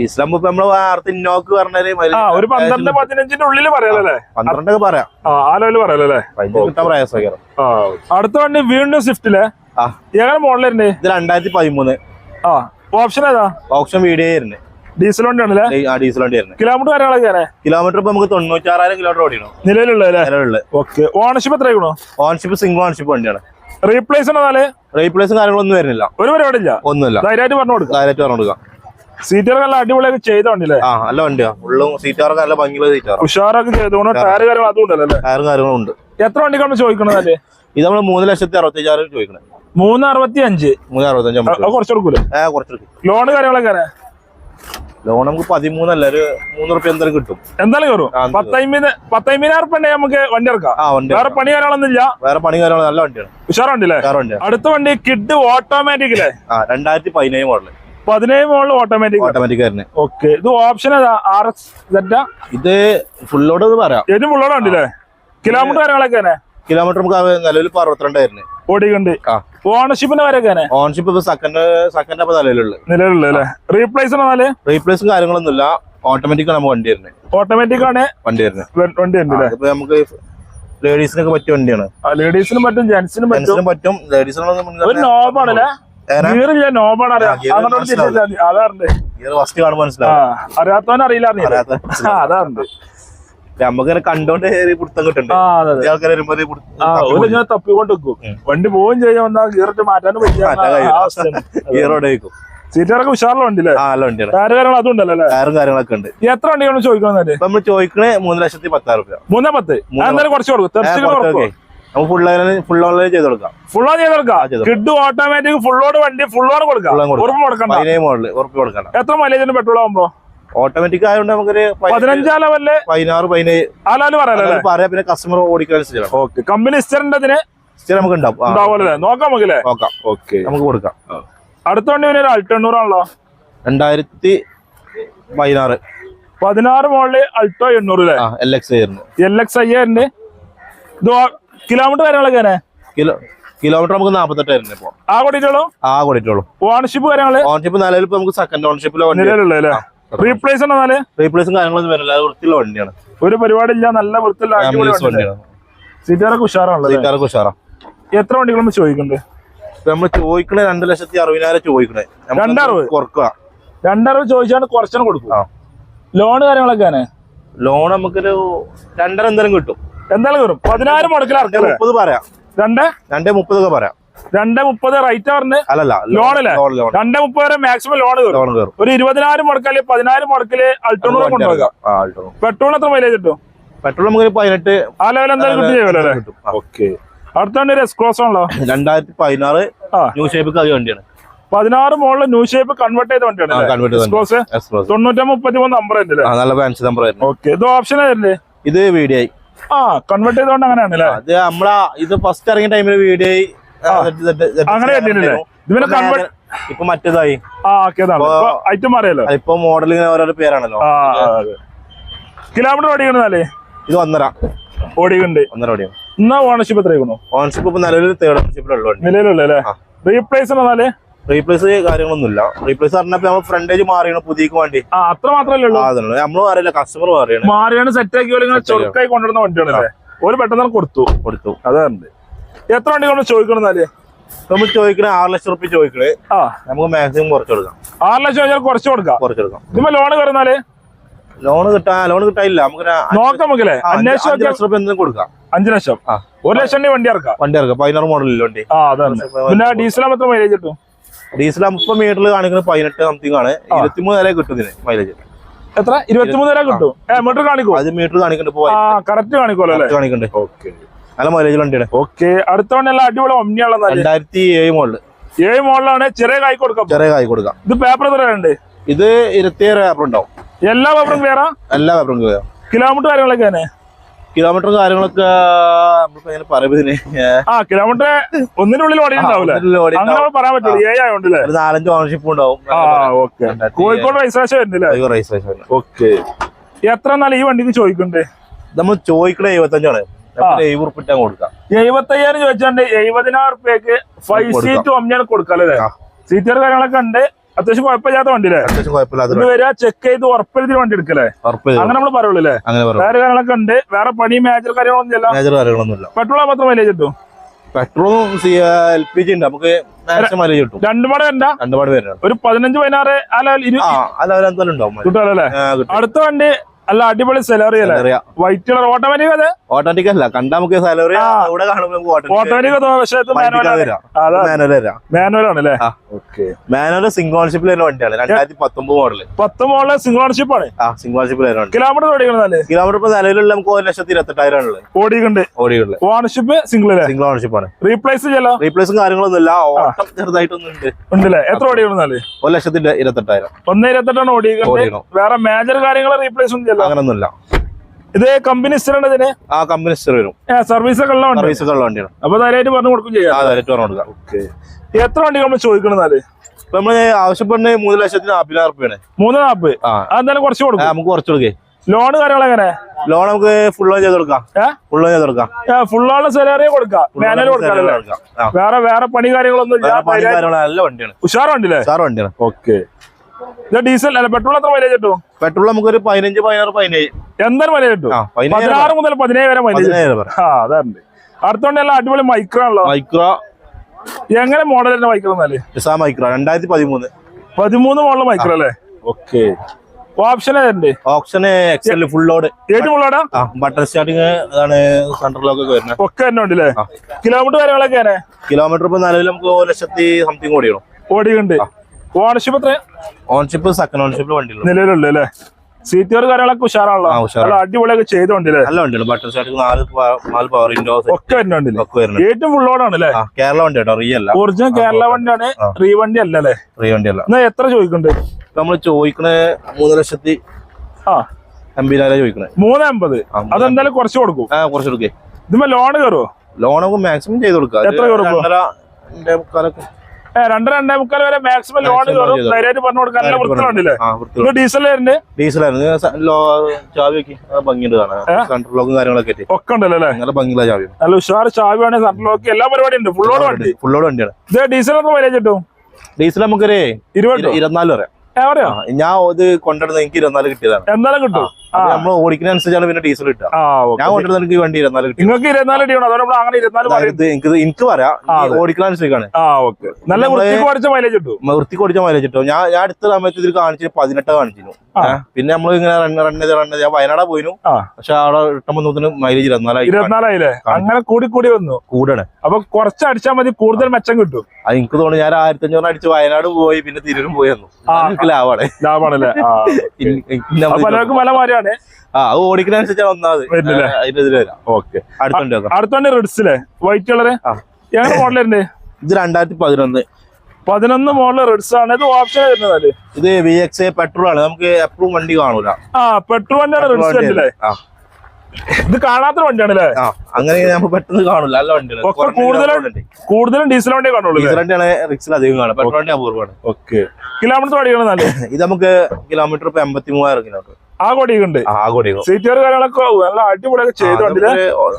ഇസ്ലാം ഇപ്പൊ നമ്മൾ വാർത്ത ഇന്നോക്ക് പറഞ്ഞാൽ ആ ഒരു പന്ത്രണ്ട് പതിനഞ്ചിന്റെ പന്ത്രണ്ടൊക്കെ പറയാം. ആ ലെവൽ കിട്ടാൻ അടുത്ത വണ്ടി വീണ്ടും സ്വിഫ്റ്റിൽ എങ്ങനെ മോഡലുണ്ട് ഇത് രണ്ടായിരത്തി പതിമൂന്ന്. ആ ഓപ്ഷൻ ഏതാ? ഓപ്ഷൻ വീഡിയോ ആയിരുന്നു ഡീസൽ വണ്ടിയാണല്ലേ? ആ ഡീസൽ വണ്ടി ആയിരുന്നു കിലോമീറ്റർ കാര്യങ്ങളൊക്കെ കിലോമീറ്റർ ഇപ്പൊ നമുക്ക് തൊണ്ണൂറ്റാറായിരം കിലോമീറ്റർ ഓടിക്കണം നിലവിലുള്ള നിലവിലുള്ള. ഓക്കെ. ഓണർഷിപ്പ് എത്ര ഓൺഷിപ്പ് സിംഗിൾ ഓണർഷിപ്പ് വണ്ടിയാണ്. റീപ്ലേസ് റീപ്ലേസും കാര്യങ്ങളൊന്നും വരുന്നില്ല. ഒരു പരിപാടി ഇല്ല. ഒന്നുമില്ല. ധൈര്യമായിട്ട് പറഞ്ഞു കൊടുക്കുക ധൈര്യമായിട്ട് പറഞ്ഞു കൊടുക്കാം. സീറ്റുകൾ നല്ല അടിപൊളിയൊക്കെ ചെയ്ത വണ്ടിയല്ലേ? ആ നല്ല വണ്ടിയാ. ഉള്ളും സീറ്റാറൊക്കെ നല്ല ഭംഗിയുള്ള സീറ്റാറ് ഉഷാറൊക്കെ ചെയ്തോണ്ട് ടയർ കാര്യങ്ങൾ അതും ഉണ്ടല്ലോ ടയറും കാര്യങ്ങളും ഉണ്ട്. എത്ര വണ്ടിക്കാണ് ചോദിക്കണതല്ലേ ഇത് നമ്മൾ മൂന്ന് ലക്ഷത്തി അറുപത്തി അഞ്ചാറ് ചോദിക്കണേ. മൂന്ന് അറുപത്തി അഞ്ച് മൂന്ന് അറുപത്തി അഞ്ച് കുറച്ച് കൊടുക്കൂലേ? ലോണ് കാര്യങ്ങളൊക്കെ ലോൺ നമുക്ക് പതിമൂന്നല്ല ഒരു മൂന്ന് റുപ്യ എന്തായാലും കിട്ടും. എന്തായാലും കയറും. പത്തൈമ്പത് പത്തൈമ്പതിനായിരം ഉണ്ടെങ്കിൽ നമുക്ക് വണ്ടി ഇറക്കാം വേറെ പണി കാര്യങ്ങളൊന്നും ഇല്ല വേറെ പണി കാര്യങ്ങളും നല്ല വണ്ടിയാണ്. ഉഷാറുണ്ടല്ലേ? അടുത്ത വണ്ടി കിഡ് ഓട്ടോമാറ്റിക് അല്ലേ ആ രണ്ടായിരത്തി പതിനേഴ് മോഡൽ. പതിനേഴ് മോഡൽ ഓട്ടോമാറ്റിക് ഓട്ടോമാറ്റിക് ആയിരുന്നു ഓക്കെ. ഇത് ഓപ്ഷൻ ഏതാ? ആർ എക്സ് ഇത് ഫുള്ളോട് ലോഡ് പറയാം. ഏറ്റവും മുള്ളോടെ ഉണ്ടല്ലേ? കിലോമീറ്റർ കാര്യങ്ങളൊക്കെ തന്നെ. കിലോമീറ്റർ നമുക്ക് നിലവിൽ ഇപ്പൊ അറുപത്തിരണ്ടായിരുന്നു. ഓടിക്കണ്ട്. ഓണർഷിപ്പിന്റെ വരെയൊക്കെ ഓണർഷിപ്പ് ഇപ്പൊ സെക്കൻഡ് സെക്കൻഡ് അപ്പൊ നിലവിലുള്ളത്. നിലവിലുള്ള അല്ലേ? റീപ്ലേസ് റീപ്ലേസും കാര്യങ്ങളൊന്നുമില്ല ഓട്ടോമാറ്റിക് ആണ് വണ്ടി വരുന്നത്. ഓട്ടോമാറ്റിക് ആണ് വണ്ടി വരുന്നത്. വണ്ടി ഇപ്പൊ നമുക്ക് ലേഡീസിനൊക്കെ പറ്റിയ വണ്ടിയാണ്. ലേഡീസിനും പറ്റും ജെന്റ്സിനും പറ്റും. പറ്റും. ലേഡീസിനും നോബാണല്ലേ നോബാണ് അറിയാം. ആ, gear അങ്ങോട്ട് മനസ്സിലാവും. തിരിച്ചാൽ മതി. അതാറുണ്ട് നമുക്കിങ്ങനെ കണ്ടോണ്ട് പിടുത്തം കിട്ടുന്നുണ്ട് ആൾക്കാർ വരുമ്പോ ഇങ്ങനെ തപ്പിക്കൊണ്ട് വെക്കും വണ്ടി പോവുകയും ചെയ്യാൻ വന്നാൽ ഗീറിട്ട് മാറ്റാനും പറ്റിയ റോഡ് വെക്കും സീറ്ററൊക്കെ ഉഷാറുള്ള വണ്ടിയില്ലേ ടയറ് കാര്യങ്ങൾ അതും ഉണ്ടല്ലോ അല്ലേ? ടയറും കാര്യങ്ങളൊക്കെ ഉണ്ട്. എത്ര വണ്ടിയാണ് ചോദിക്കുന്നത് നമ്മൾ ചോദിക്കണേ മൂന്ന് ലക്ഷത്തി പത്താറ് രൂപ മൂന്നേ പത്ത്? എന്തായാലും കുറച്ച് കൊടുക്കും. തെർച്ചികൾ കൊടുക്കും. ഫുൾ ഫുൾ ഓൺലൈൻ ചെയ്ത് കൊടുക്കാം. ചെയ്ത് കിഡ് ഓട്ടോമാറ്റിക് ഫുള്ളോട് വണ്ടി ഫുള്ളോട് കൊടുക്കാം. ഉറപ്പ് മോഡൽ ഉറപ്പ് കൊടുക്കണം എത്ര മൈലേജിന് പെട്രോൾ ആകുമ്പോ ഓട്ടോമാറ്റിക് ആയതുകൊണ്ട് നമുക്കൊരു പതിനഞ്ച്, ലെവലിൽ പതിനാറ് പതിനേഴ്. പറയാ പിന്നെ കസ്റ്റമർ ഓടിക്കാൻ ഓക്കെ കമ്പനി അതിന് നമുക്ക് ഉണ്ടാവും. നോക്കാം നമുക്കില്ലേ? നോക്കാം. ഓക്കെ നമുക്ക് കൊടുക്കാം. അടുത്ത വണ്ടി പിന്നെ ഒരു അൾട്ടെണ്ണൂറാണല്ലോ രണ്ടായിരത്തി പതിനാറ്. പതിനാറ് മോളിൽ അൾട്ടോ എണ്ണൂറ് അല്ലേ എൽ എക്സ് ആയിരുന്നു. എൽ എക്സ് അയ്യായിരം ഇത് കിലോമീറ്റർ കാര്യങ്ങളൊക്കെ കിലോ കിലോമീറ്റർ നമുക്ക് നാപ്പത്തെട്ടായിരുന്നു ഇപ്പൊ. ആ കൂടിയിട്ടുള്ളൂ? ആ കൂടിയിട്ടുള്ളൂ. ഓണർഷിപ്പ് കാര്യങ്ങൾ? ഓൺഷിപ്പ് നിലവിൽ നമുക്ക് സെക്കൻഡ് വണ്ടി നിലവിലുള്ള റീപ്ലേസ് എന്നാൽ? റീപ്ലേസും കാര്യങ്ങളൊന്നും വരില്ല. വൃത്തിയുള്ള വണ്ടിയാണ്. ഒരു പരിപാടി ഇല്ല നല്ല വൃത്തിയുള്ള സീറ്റാറൊക്കെ ഉഷാറാണല്ലോ സീറ്റാറൊക്കെ ഉഷാറാ. എത്ര വണ്ടികളും ചോദിക്കുന്നുണ്ട്? നമ്മൾ ചോദിക്കണേ രണ്ട് ലക്ഷത്തി അറുപതിനായിരം ചോദിക്കണേ. രണ്ടറുപത്? കുറക്കുക രണ്ടറുപത് ചോദിച്ചാണ് കുറച്ചാണ് കൊടുക്കുക ലോൺ ലോണ് കാര്യങ്ങളൊക്കെ ലോൺ നമുക്കൊരു രണ്ടര എന്തായാലും കിട്ടും. എന്തായാലും കയറും പതിനായിരം മുടക്കിൽ മുപ്പത് പറയാം. രണ്ട്? രണ്ടേ മുപ്പതൊക്കെ പറയാം. രണ്ടേ മുപ്പത് റൈറ്റ് ലോൺ ലോൺ രണ്ടേ മുപ്പത് വരെ മാക്സിമം ലോൺ കയറും ഒരു ഇരുപതിനായിരം മുടക്കൽ പതിനായിരം മുടക്കൽ ആ ആൾട്ടോ പെട്രോൾ എത്ര മൈലേജ് കിട്ടും? പെട്രോൾ നമുക്ക് പതിനെട്ട് ആ ലെവൽ എന്തായാലും കിട്ടും. ഓക്കെ അടുത്ത വണ്ടി ഒരു എക്സ്ക്രോസ് ആണല്ലോ രണ്ടായിരത്തി പതിനാറ് ന്യൂ ഷേപ്പ് വണ്ടിയാണ്. പതിനാറ് മോളിൽ ന്യൂ ഷേപ്പ് കൺവേർട്ട് ചെയ്ത വണ്ടിയാണ് തൊണ്ണൂറ്റി മുപ്പത്തി മൂന്ന് നമ്പർ നല്ല ഫാൻസി നമ്പർ ഓക്കെ ഇത് ഓപ്ഷൻ ആയിരുന്നേ ഇത് വീഡിയോ ആ കൺവേർട്ട് ചെയ്തോണ്ട് അങ്ങനെയാണല്ലേ അത് നമ്മളാ ഇത് ഫസ്റ്റ് ഇറങ്ങിയ ടൈമിൽ വീഡിയോ ആയി അങ്ങനെ കണ്ടിട്ടില്ലേ? ഇതിനെ കൺവേർട്ട് ഇപ്പൊ മറ്റേതായി. ഐറ്റം മാറിയല്ലോ. ഇപ്പൊ മോഡൽ ഓരോരോ പേരാണല്ലോ. കിലോമീറ്റർ ഓടിക്കണല്ലേ ഇത് ഒന്നര. ഓടിയുണ്ട് ഒന്നര ഓടിയാണ് എന്നാ ഓണർഷിപ്പ് എത്രയാണോ ഓണർഷിപ്പ് ഇപ്പൊ നിലവിൽ തേർഡ് ഓണർഷിപ്പിലുള്ള നിലവിലുള്ള. റീപ്ലേസ് എന്നാൽ റീപ്ലേസ് കാര്യങ്ങളൊന്നുമില്ല. റീപ്ലേസ് പറഞ്ഞപ്പോ നമ്മൾ ഫ്രണ്ടേജ് മാറിയാണ് പുതിയക്ക് വേണ്ടി. അത്ര മാത്രമല്ലേ നമ്മളും അറിയില്ല കസ്റ്റമർ മാറിയാണ്. മാറിയാണ് സെറ്റ് ആക്കി ചൊറുക്കായി കൊണ്ടുവരുന്ന വണ്ടിയാണ് ഒരു പെട്ടെന്ന് കൊടുത്തു. കൊടുത്തു. അതാണ്. എത്ര വണ്ടി കൊണ്ട് ചോദിക്കണമെന്നാൽ നമ്മൾ ചോദിക്കണേ ആറ് ലക്ഷം റുപ്യ ചോദിക്കണേ. ആ. നമുക്ക് മാക്സിമം കുറച്ച് കൊടുക്കാം. ആറ് ലക്ഷം കഴിഞ്ഞാൽ കുറച്ച് കൊടുക്കാം. കുറച്ച് കൊടുക്കാം. ഇപ്പൊ ലോൺ കയറുന്നാൽ? ലോൺ കിട്ടാ ലോൺ കിട്ടാനില്ല. നമുക്ക് നോക്കാം നമുക്കല്ലേ? അഞ്ച് ലക്ഷം റുപ്യ എന്തെങ്കിലും കൊടുക്കാം. അഞ്ചു ലക്ഷം. ഒരു ലക്ഷം വണ്ടി ഇറക്കാം. വണ്ടി ഇറക്കാം. പതിനാറ് മോഡലിൽ വണ്ടി? ആ അതാണ്. പിന്നെ ഡീസൽ എത്ര മൈലേജ് കിട്ടും. ഡീസൽ മുപ്പത് മീറ്ററിൽ കാണിക്കുന്നത് പതിനെട്ട് സംതിങ് ആണ്. ഇരുപത്തിമൂന്ന് വരെ കിട്ടും ഇതിന് മൈലേജ് എത്ര? ഇരുപത്തിമൂന്ന് വരെ കിട്ടും. മീറ്റർ കാണിക്കും അത് മീറ്റർ കാണിക്കുന്നുണ്ട് കറക്റ്റ് കാണിക്കോ അല്ലേ? കാണിക്കുന്നുണ്ട് ഓക്കെ നല്ല മൈലേജ് വണ്ടിയാണ് ഓക്കെ അടുത്ത വണ്ടി എല്ലാം അടിപൊളി ഒമ്നിയാണെന്നാൽ രണ്ടായിരത്തി ഏഴ് മോളിൽ ഏഴ് മോഡലാണ് ചെറിയ കായ് കൊടുക്കാം. ചെറിയ കായ് കൊടുക്കാം. ഇത് പേപ്പർ എത്ര ഇത് ഇരുപത്തിയേഴ് പേപ്പർ ഉണ്ടാവും. എല്ലാ പേപ്പറും വേറെ എല്ലാ പേപ്പറും കയറാം കിലോമീറ്റർ കാര്യങ്ങളൊക്കെ തന്നെ? കിലോമീറ്റർ കാര്യങ്ങളൊക്കെ നമ്മളിപ്പോ ആ കിലോമീറ്റർ ഒന്നിനുള്ളിൽ പറയാൻ പറ്റില്ല. ഒരു നാലഞ്ച് ഓണർഷിപ്പ് ഉണ്ടാവും. കോഴിക്കോട് വരുന്നില്ലേ ഓക്കെ. എത്ര നാളെ ഈ വണ്ടിക്ക് ചോദിക്കണ്ടേ? നമ്മൾ ചോദിക്കണേ എഴുപത്തഞ്ചാണ്. എഴുപത് കൊടുക്കാം. എഴുപത്തയ്യായിരം ചോദിച്ചാണ്ട് എഴുപതിനായിരം റുപ്യക്ക് ഫൈവ്. സീറ്റ് ഒമ്മിയാണ് കൊടുക്കാല്ലേ. സീറ്റർ കാര്യങ്ങളൊക്കെ ഉണ്ട്. അത്യാവശ്യം കുഴപ്പമില്ലാത്ത വണ്ടിയില്ലേ? വരിക ചെക്ക് ചെയ്ത് ഉറപ്പെടുത്തി വണ്ടി എടുക്കല്ലേ? അങ്ങനെ നമ്മൾ പറയുള്ളൂ വേറെ കാര്യങ്ങളൊക്കെ ഉണ്ട്. വേറെ പണി മേജർ കാര്യങ്ങളൊന്നും ഇല്ല. പെട്രോൾ മാത്രം മൈലേജ് കിട്ടും പെട്രോളും എൽ പി ജി ഉണ്ട്. നമുക്ക് മാക്സിമം മൈലേജ് കിട്ടും. രണ്ടു പാടെ വരണ്ട? രണ്ടു പാട് ഒരു പതിനഞ്ച് പതിനാറ് അല്ല ഉണ്ടാവും. അല്ലേ? അടുത്ത വണ്ടി അല്ല അടിപൊളി സാലറി അല്ലേ? White colour. ഓട്ടോമാറ്റിക് അത് ഓട്ടോമാറ്റിക് അല്ല. കണ്ടാ നമുക്ക് സാലറി. ഇവിടെ ഓട്ടോമാറ്റിക് മാനുവൽ ആണ്. അല്ലേ? മാനുവൽ സിംഗിൾ ഓണർഷിപ്പിൽ വരുന്ന വണ്ടിയാണ്. രണ്ടായിരത്തി പത്തൊമ്പത് മോഡൽ പത്ത് മോളിലെ സിംഗിൾ ഓണർഷിപ്പ് ആണ്. ആ സിംഗിൾ ഓണർഷിപ്പിൽ കിലോമീറ്റർ ഓടിക്കണല്ലേ കിലോമീറ്റർ ഇപ്പൊ നിലവിലുള്ള നമുക്ക് ഒരു ലക്ഷത്തി ഇരുപത്തെട്ടായിരം ഉള്ളത്. ഓടിക്കുന്നുണ്ട് ഓടികളിൽ ഓണർഷിപ്പ് സിംഗിൾ സിംഗിൾ ഓണർഷിപ്പ് ആണ്. റീപ്ലേസ് ചെയ്യലോ? റീപ്ലേസും കാര്യങ്ങളൊന്നും ഇല്ല. ഓട്ടം ചെറുതായിട്ടൊന്നും ഉണ്ട്. ഉണ്ടല്ലേ? എത്ര ഓടിക്കണമെന്നാൽ ഒരു ലക്ഷത്തിന്റെ ഇരുപത്തെട്ടായിരം. ഒന്ന് ഇരുപത്തെട്ടാണ് ഓടിക്കുന്നത് വേറെ മേജർ കാര്യങ്ങൾ റീപ്ലേസ് ഒന്നും അങ്ങനൊന്നുമില്ല. ഇത് കമ്പനി സ്ഥിരത്തിന് ആ കമ്പനി സ്ഥിരം വരും. സർവീസ് സർവീസ് വണ്ടിയാണ്. അപ്പൊ ധൈര്യമായിട്ട് പറഞ്ഞു കൊടുക്കും ചെയ്യാം. പറഞ്ഞു കൊടുക്കാം. എത്ര വണ്ടി നമ്മൾ ചോദിക്കണെന്നാൽ നമ്മൾ ആവശ്യപ്പെടുന്ന മൂന്ന് ലക്ഷത്തിന് നാപ്പതിനായിരം റുപ്യാണ് മൂന്ന് നാപ്പ് ആ. അതെന്തായാലും കുറച്ച് കൊടുക്കും. നമുക്ക് കുറച്ച് കൊടുക്കേ. ലോൺ കാര്യങ്ങൾ എങ്ങനെ? ലോൺ നമുക്ക് ഫുൾ ഓൺ ചെയ്ത് കൊടുക്കാം? ഫുൾ ഓൺ ചെയ്ത് കൊടുക്കാം. ഫുള്ളാണ് സാലറി കൊടുക്കാം. മാനുവൽ? വേറെ വേറെ പണി കാര്യങ്ങളൊന്നും ഇല്ല. പണി നല്ല വണ്ടിയാണ്. ഉഷാർ സാർ വണ്ടിയാണ് ഓക്കെ. ഡീസൽ അല്ല പെട്രോൾ എത്ര മൈലേജ് കിട്ടും? പെട്രോൾ നമുക്ക് ഒരു പതിനഞ്ച് പതിനാറ് പതിനേഴ്. എന്തായാലും മൈലേജ് കിട്ടും? പതിനാറ് മുതൽ പതിനേഴ് വരെ മൈലേജ് ആ അതാണ് അടുത്തോണ്ട് എല്ലാം അടിപൊളി മൈക്രോ ആണല്ലോ മൈക്രോ. എങ്ങനെ മോഡൽ തന്നെ മൈക്രോ എന്നാൽ? മൈക്രോ രണ്ടായിരത്തി പതിമൂന്ന്. പതിമൂന്ന് മോഡൽ മൈക്രോ അല്ലേ? ഓക്കെ. ഓപ്ഷൻ ഏതുണ്ട് ഓപ്ഷൻ എക്സൽ ഫുൾ ലോഡ് ഏഴ് ഫുൾ ലോഡാ ബട്ടർ സ്റ്റാർട്ടിങ് അതാണ് സെൻട്രൽ ലോക്ക് ഒക്കെ വരുന്നത്. ഒക്കെ തന്നെ ഉണ്ടല്ലേ? കിലോമീറ്റർ കാര്യങ്ങളൊക്കെ കിലോമീറ്റർ ഇപ്പൊ നിലവിൽ നമുക്ക് ഒരു ലക്ഷത്തി സംതിങ് ഓടിയണം ഓടിയുണ്ട് ഓണർഷിപ്പ് എത്ര ഓൺഷിപ്പ് സെക്കൻഡ് ഓൺഷിപ്പിൽ വണ്ടി നിലവിലുള്ളൂ അല്ലേ? സീറ്റുകാർ കാര്യങ്ങളൊക്കെ ഉഷാറാണല്ലോ. നല്ല അടിപൊളിയൊക്കെ ചെയ്തോണ്ടല്ലേ നല്ല വണ്ടിയുണ്ട്. ബട്ടർ സ്റ്റാർട്ടിങ് നാല് നാല് പവർ വിൻഡോ ഒക്കെ വരുന്നുണ്ടല്ലേ ഒക്കെ വരുന്നുണ്ട്. ഏറ്റവും ആണ് അല്ലേ കേരള വണ്ടി കേട്ടോ റീ അല്ല. ഒറിജിനൽ കേരള വണ്ടിയാണ്. റീ വണ്ടി അല്ല അല്ലേ? റീ വണ്ടി അല്ല. എന്നാ എത്ര ചോദിക്കുന്നുണ്ട്? നമ്മൾ ചോദിക്കണ മൂന്ന് ലക്ഷത്തി ആ. അമ്പതിനായിരം ചോദിക്കണേ. മൂന്ന് അമ്പത്. അതെന്തായാലും കുറച്ച് കൊടുക്കും. ആ കുറച്ച് കൊടുക്കേ. ഇതുമ്പോ ലോൺ കയറുമോ ലോണൊക്കെ മാക്സിമം ചെയ്ത് കൊടുക്കാം. എത്ര കൊടുക്കും? രണ്ടേ രണ്ടേ മുക്കാൽ വരെ മാക്സിമം ലോൺ. ധൈര്യമായിട്ട് പറഞ്ഞു കൊടുക്കാൻ നല്ല വൃത്തിയുണ്ടല്ലേ ഡീസൽ വൃത്തി ഡീസൽ ഭംഗിയുണ്ട് കാര്യങ്ങളൊക്കെ ഒക്കെ ഉണ്ടല്ലോ അല്ലെ? നല്ല ഭംഗിയുള്ള ചാവി. നല്ല ഉഷാർ ചാവിയാണ് സർട്ടിലോക്ക് എല്ലാ പരിപാടിയും ഉണ്ട്. ഫുള്ളോട് വണ്ടി. ഫുള്ളോട് വണ്ടിയാണ്. ഇത് ഡീസൽ ഒക്കെ മൈലേജ് കിട്ടും? ഡീസൽ നമുക്കൊരു ഇരുപത് ഇര- ഇരുപത്തിനാല് ആ, ഞാൻ ഇത് കൊണ്ടുവരുന്നത് എനിക്ക് ഇരുപത്തിനാല് കിട്ടിയതാണ്. എന്നാലും കിട്ടും? നമ്മൾ ഓടിക്കുന്നതനുസരിച്ചാണ് പിന്നെ ഡീസൽ കിട്ടുക ഞാൻ കൊണ്ടിരുന്ന എനിക്ക് വണ്ടി ഇരുന്നാലും നിങ്ങൾക്ക് ഇരുപത്തിനാല് അടിയാണോ അതോ നമ്മൾ അങ്ങനെ ഇരുപത്തിനാല് എനിക്ക് എനിക്ക് പറയാം. ഓടിക്കുന്നതനുസരിച്ചാണ് നല്ല വൃത്തിക്ക് മൈലേജ് കിട്ടും വൃത്തിക്ക് ഓടിച്ച മൈലേജ് കിട്ടും. ഞാൻ ഞാൻ അടുത്ത സമയത്ത് ഇതിൽ കാണിച്ചു പതിനെട്ട് കാണിച്ചിരുന്നു. പിന്നെ നമ്മൾ ഇങ്ങനെ റൺ റൺ ചെയ്ത് റൺ ചെയ്ത് വയനാടാ പോയിരുന്നു. പക്ഷെ അവിടെ ഇട്ടുമ്പോൾ മൈലേജ് ഇരുപത്തിനാലായി ഇരുപത്തിനാലായില്ലേ? അങ്ങനെ കൂടി കൂടി വന്നു. കൂടാണ്. അപ്പൊ കുറച്ച് അടിച്ചാൽ മതി കൂടുതൽ മെച്ചം കിട്ടും. അത് എനിക്ക് തോന്നുന്നു ഞാൻ ആയിരത്തി അഞ്ഞൂറ് അടിച്ച് വയനാട് പോയി പിന്നെ തിരൂരും പോയി വന്നു. ലാവാണ് ലാവാണല്ലേ എനിക്ക് പലർക്കും പല മാറിയാണ് ആ അത് ഓടിക്കുന്നതനുസരിച്ചാണ് ഒന്നാമത്. വരുന്നില്ലേ? ആ, അതിന്റെ ഇതിൽ വരാം. ഓക്കെ. അടുത്തുണ്ട് നോക്കാം. അടുത്തോണ്ട് റെഡ്സിലെ? വൈറ്റ് കളറ് ആ. മോഡൽ മോഡലുണ്ട് ഇത് രണ്ടായിരത്തി പതിനൊന്ന്. പതിനൊന്ന് മോഡൽ റെഡ്സ് ആണ് ഇത് ഓപ്ഷൻ വരുന്നത്? ഇത് വി എക്സ് പെട്രോൾ ആണ്. നമുക്ക് എപ്പോഴും വണ്ടി കാണൂല. ആ പെട്രോൾ വണ്ടിയാണ് റെഡ്സ് അല്ലേ ഇത് കാണാത്ത വണ്ടിയാണല്ലേ? അങ്ങനെ നമുക്ക് പെട്ടെന്ന് കാണൂല. നല്ല വണ്ടിയാണ്. കൂടുതലും കൂടുതലും ഡീസൽ വണ്ടിയെ കാണുള്ളൂ ഡീസൽ വണ്ടിയാണ് റിക്സിൽ അധികം കാണുക. പെട്രോൾ വണ്ടി അപൂർവമാണ്. ഓക്കെ കിലോമീറ്റർ വണ്ടിയാണ് ഇത് നമുക്ക് കിലോമീറ്റർ ഇപ്പൊ എൺപത്തി മൂവായിരം കിലോമീറ്റർ ആ കൊടിയുണ്ട് ആ കൂടിയോ സീറ്റുകാർ കാര്യങ്ങളൊക്കെ നല്ല അടിപൊളിയൊക്കെ ചെയ്ത് വണ്ടിയിലെ.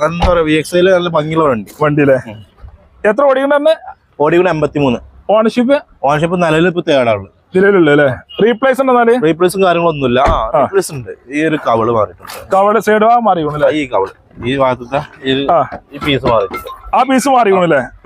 എന്താ പറയാ വി എക്സ് നല്ല ഭംഗിയുള്ള വണ്ടി. വണ്ടിയിലെ. എത്ര ഓടിക്കുന്നു ഓടിക്കുന്ന എൺപത്തി മൂന്ന് ഓണർഷിപ്പ് ഓൺഷിപ്പ് നിലവിൽ ഇപ്പൊ തേടാൾ നിലവിലുള്ള അല്ലേ? റീപ്ലേസ് ഉണ്ടെന്നാൽ റീപ്ലേസും കാര്യങ്ങളൊന്നുമില്ല. ആ റീപ്ലേസ് ഉണ്ട്. ഈ ഒരു കവൾ മാറിയിട്ടുണ്ട്. കവടെ സൈഡ് ഈ കവൾ ഈ ഭാഗത്തെ ഈ പീസ് മാറിയിട്ടുണ്ട് ആ പീസ്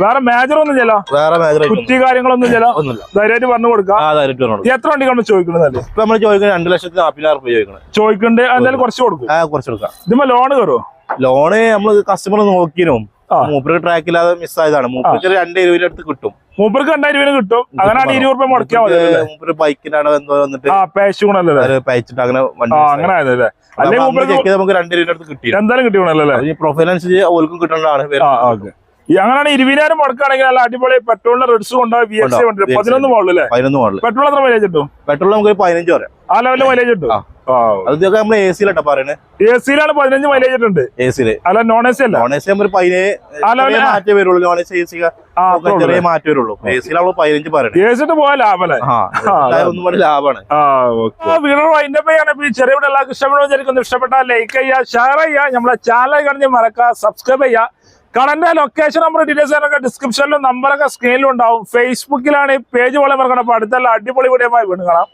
വേറെ മേജർ ഒന്നും ചെല്ല വേറെ മേഖല കുറ്റി കാര്യങ്ങളൊന്നും ചെല്ല ഒന്നുമില്ല. ധൈര്യമായിട്ട് പറഞ്ഞു കൊടുക്കാം. ആ ഡയറക്റ്റ് പറഞ്ഞു എത്ര വണ്ടിക്കാണ് ചോദിക്കുന്നത് ഇപ്പൊ നമ്മൾ ചോദിക്കുന്നത് രണ്ട് ലക്ഷത്തി നാൽപ്പതിനായിരം രൂപ ചോദിക്കണം ചോദിക്കണ്ട് കുറച്ച് കൊടുക്കും. കുറച്ച് കൊടുക്കാം. ലോൺ കയറുമോ ലോണ് നമ്മൾ കസ്റ്റമർ നോക്കിനും. ട്രാക്ക് ട്രാക്കില്ലാതെ മിസ്സായതാണ് മൂപ്പർക്ക് രണ്ട് ഇരുപതിന്റെ അടുത്ത് കിട്ടും. മൂപ്പർക്ക് രണ്ടായിരം രൂപ കിട്ടും. അങ്ങനെയാണ് ഇരുപത് രൂപ മുടക്കിയാൽ മതി മൂപ്പര് ബൈക്കിനാണ് എന്തോ വന്നിട്ട് പയച്ചിട്ട് അങ്ങനെ. അങ്ങനെ ആയതല്ലേ? അപ്പൊ അല്ലെങ്കിൽ നമ്മൾ മൂപ്പർക്ക് നമുക്ക് രണ്ട് രൂപയുടെ അടുത്ത് കിട്ടി എന്തായാലും കിട്ടിയോണല്ലേ ഈ പ്രൊഫൈൽ അനുസരിച്ച് ഓൽക്കും കിട്ടേണ്ടതാണ് ആ ഓക്കെ. ഈ അങ്ങനെയാണ് ഇരുപതിനായിരം മുടക്കുകയാണെങ്കിൽ നല്ല അടിപൊളി പെട്രോളിന്റെ റെഡ്സ് കൊണ്ടുപോയി. പതിനൊന്ന് മോളിൽ പതിനൊന്ന് മോഡൽ പെട്രോൾ എത്ര മൈലേജ് കിട്ടും? പെട്രോൾ നമുക്ക് പതിനഞ്ച് വരെ ആ ലെവലിൽ മൈലേജ് കിട്ടും. അതൊക്കെ നമ്മൾ എ സിയിലട്ടാ പറയുന്നത് എ സിയിലാണ് പതിനഞ്ച് മൈലേജ് ഇട്ടുണ്ട് എ സിയിൽ അല്ല നോൺ എ സി അല്ല. നോൺ എ സി ഒരു പതിനേഴ് ആ level ചെറിയ മാറ്റേ വരുള്ളൂ. Non A C A C ചെറിയ മാറ്റേ വരുള്ളൂ. എ സിയിൽ നമ്മൾ പതിനഞ്ച് പറയണേ. എ സിട്ട് പോയാൽ ലാഭല്ലേ അതാണ്. ഒന്നും കൂടി ലാഭമാണ്. ആ ഓക്കെ. വീഡിയോ അതിന്റെ പേയാണ് ചെറിയ വീഡിയോ എല്ലാവർക്കും ഇഷ്ടപ്പെടുന്ന വിചാരിക്കുന്നു. ഇഷ്ടപ്പെട്ടാൽ ലൈക്ക് ചെയ്യുക ഷെയർ ചെയ്യുക. നമ്മളെ ചാനൽ കഴിഞ്ഞ് മറക്കുക സബ്സ്ക്രൈബ് ചെയ്യുക. കടന്റെ ലൊക്കേഷൻ നമ്മുടെ ഡീറ്റെയിൽസ് ഒക്കെ ഡിസ്ക്രിപ്ഷനിലും നമ്പറൊക്കെ സ്ക്രീനിലും ഉണ്ടാവും. ഫേസ്ബുക്കിലാണ് ഈ പേജ് പോലെ മറക്കണം. അപ്പൊ അടുത്തുള്ള അടിപൊളി വീഡിയോ വീണ്ടും കാണാം.